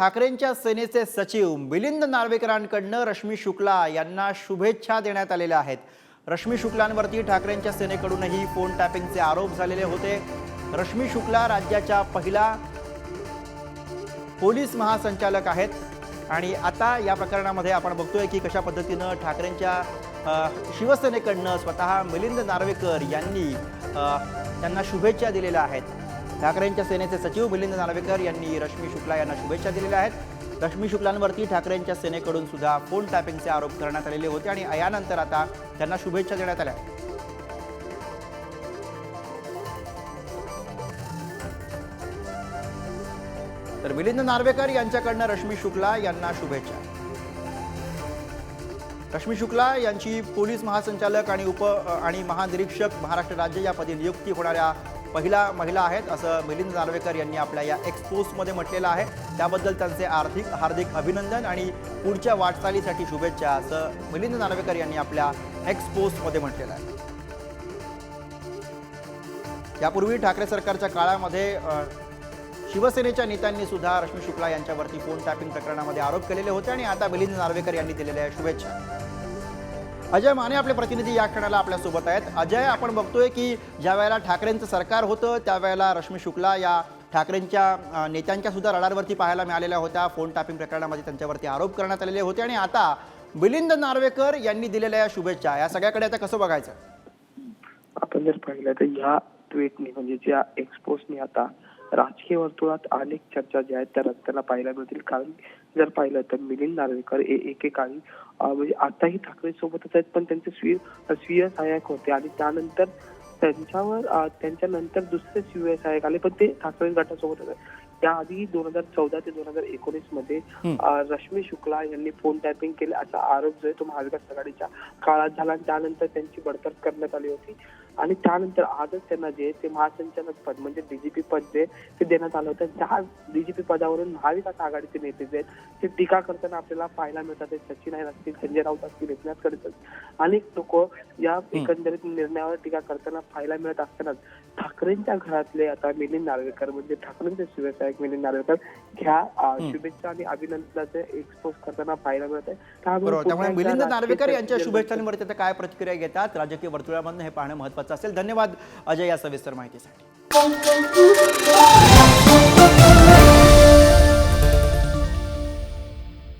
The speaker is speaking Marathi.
ठाकरेंच्या सेनेचे सचिव मिलिंद नार्वेकरांकडनं रश्मी शुक्ला यांना शुभेच्छा देण्यात आलेल्या आहेत. रश्मी शुक्लांवरती ठाकरेंच्या सेनेकडूनही फोन टॅपिंगचे आरोप झालेले होते. रश्मी शुक्ला राज्याच्या पहिला पोलीस महासंचालक आहेत. आणि आता या प्रकरणामध्ये आपण बघतोय की कशा पद्धतीनं ठाकरेंच्या शिवसेनेकडनं स्वतः मिलिंद नार्वेकर यांनी त्यांना शुभेच्छा दिलेल्या आहेत. ठाकरेंच्या सेनेचे सचिव मिलिंद नार्वेकर यांनी रश्मी शुक्ला यांना शुभेच्छा दिलेल्या आहेत. रश्मी शुक्लांवरती ठाकरेंच्या सेनेकडून सुद्धा फोन टॅपिंगचे आरोप करण्यात आलेले होते आणि यानंतर आता त्यांना शुभेच्छा देण्यात आल्या. तर मिलिंद नार्वेकर यांच्याकडनं रश्मी शुक्ला यांना शुभेच्छा. रश्मी शुक्ला यांची पोलीस महासंचालक आणि उप आणि महानिरीक्षक महाराष्ट्र राज्य या पदी नियुक्ती होणाऱ्या पहिला महिला आहेत असं मिलिंद नार्वेकर यांनी आपल्या या एक्सपोजमध्ये म्हटलेलं आहे. त्याबद्दल त्यांचे आर्थिक हार्दिक अभिनंदन आणि पुढच्या वाटचालीसाठी शुभेच्छा असं मिलिंद नार्वेकर यांनी आपल्या एक्सपोजमध्ये म्हटलेलं आहे. यापूर्वी ठाकरे सरकारच्या काळामध्ये शिवसेनेच्या नेत्यांनी सुद्धा रश्मी शुक्ला यांच्यावरती फोन टॅपिंग प्रकरणामध्ये आरोप केलेले होते आणि आता मिलिंद नार्वेकर यांनी दिलेल्या आहे शुभेच्छा. अजय माने आपले प्रतिनिधी या क्षणाला आपल्यासोबत आहेत. अजय आपण बघतोय की ज्या वेळेला ठाकरेंचं सरकार होतं त्यावेळेला रश्मी शुक्ला या ठाकरेंच्या नेत्यांच्या सुद्धा रडारवरती पाहायला मिळालेल्या होत्या. फोन टॅपिंग प्रकरणामध्ये त्यांच्यावरती आरोप करण्यात आलेले होते आणि आता मिलिंद नार्वेकर यांनी दिलेल्या या शुभेच्छा या सगळ्याकडे आता कसं बघायचं? आपण जर पाहिलं तर या ट्विटनी म्हणजे ज्या एक्सपोजनी आता राजकीय वर्तुळात अनेक चर्चा ज्या आहेत त्या रस्त्याला पाहायला मिळतील. कारण जर पाहिलं तर मिलिंद नार्वेकर हे एकेकाळी म्हणजे आताही ठाकरे सोबतच आहेत पण त्यांचे स्वीय स्वीय सहाय्यक होते. आणि त्यानंतर त्यांच्यावर त्यांच्यानंतर दुसरे स्वीय सहाय्यक आले पण ते ठाकरे गटासोबतच आहेत. त्याआधी दोन हजार चौदा ते दोन हजार एकोणीसमध्ये रश्मी शुक्ला यांनी फोन टॅपिंग केले. असा आरोप जो आहे तो महाविकास आघाडीच्या काळात झाला. आणि त्यानंतर त्यांची बडतर्फ करण्यात आली होती. आणि त्यानंतर आजच त्यांना जे ते महासंचालक पद म्हणजे डीजीपी पद जे ते देण्यात आलं होतं. त्या डीजीपी पदावरून महाविकास आघाडीचे नेते जे ते टीका करताना आपल्याला पाहायला मिळतात. ते सचिन आहेत असतील संजय राऊत असतील एकनाथ खडसे. अनेक लोक या एकंदरीत निर्णयावर टीका करताना पाहायला मिळत असतानाच ठाकरेंच्या घरातले आता मिलिंद नार्वेकर म्हणजे ठाकरेंचे शिवसहायक मिलिंद नार्वेकर ह्या शुभेच्छा आणि अभिनंदनाचे एक्सपोज करताना पाहायला मिळत आहे त्यामुळे मिलिंद नार्वेकर यांच्या शुभेच्छांवरती काय प्रतिक्रिया घेतात? राजकीय वर्तुळामधनं हे पाहणं महत्त्वाचं असेल. धन्यवाद अजय या सविस्तर माहितीसाठी.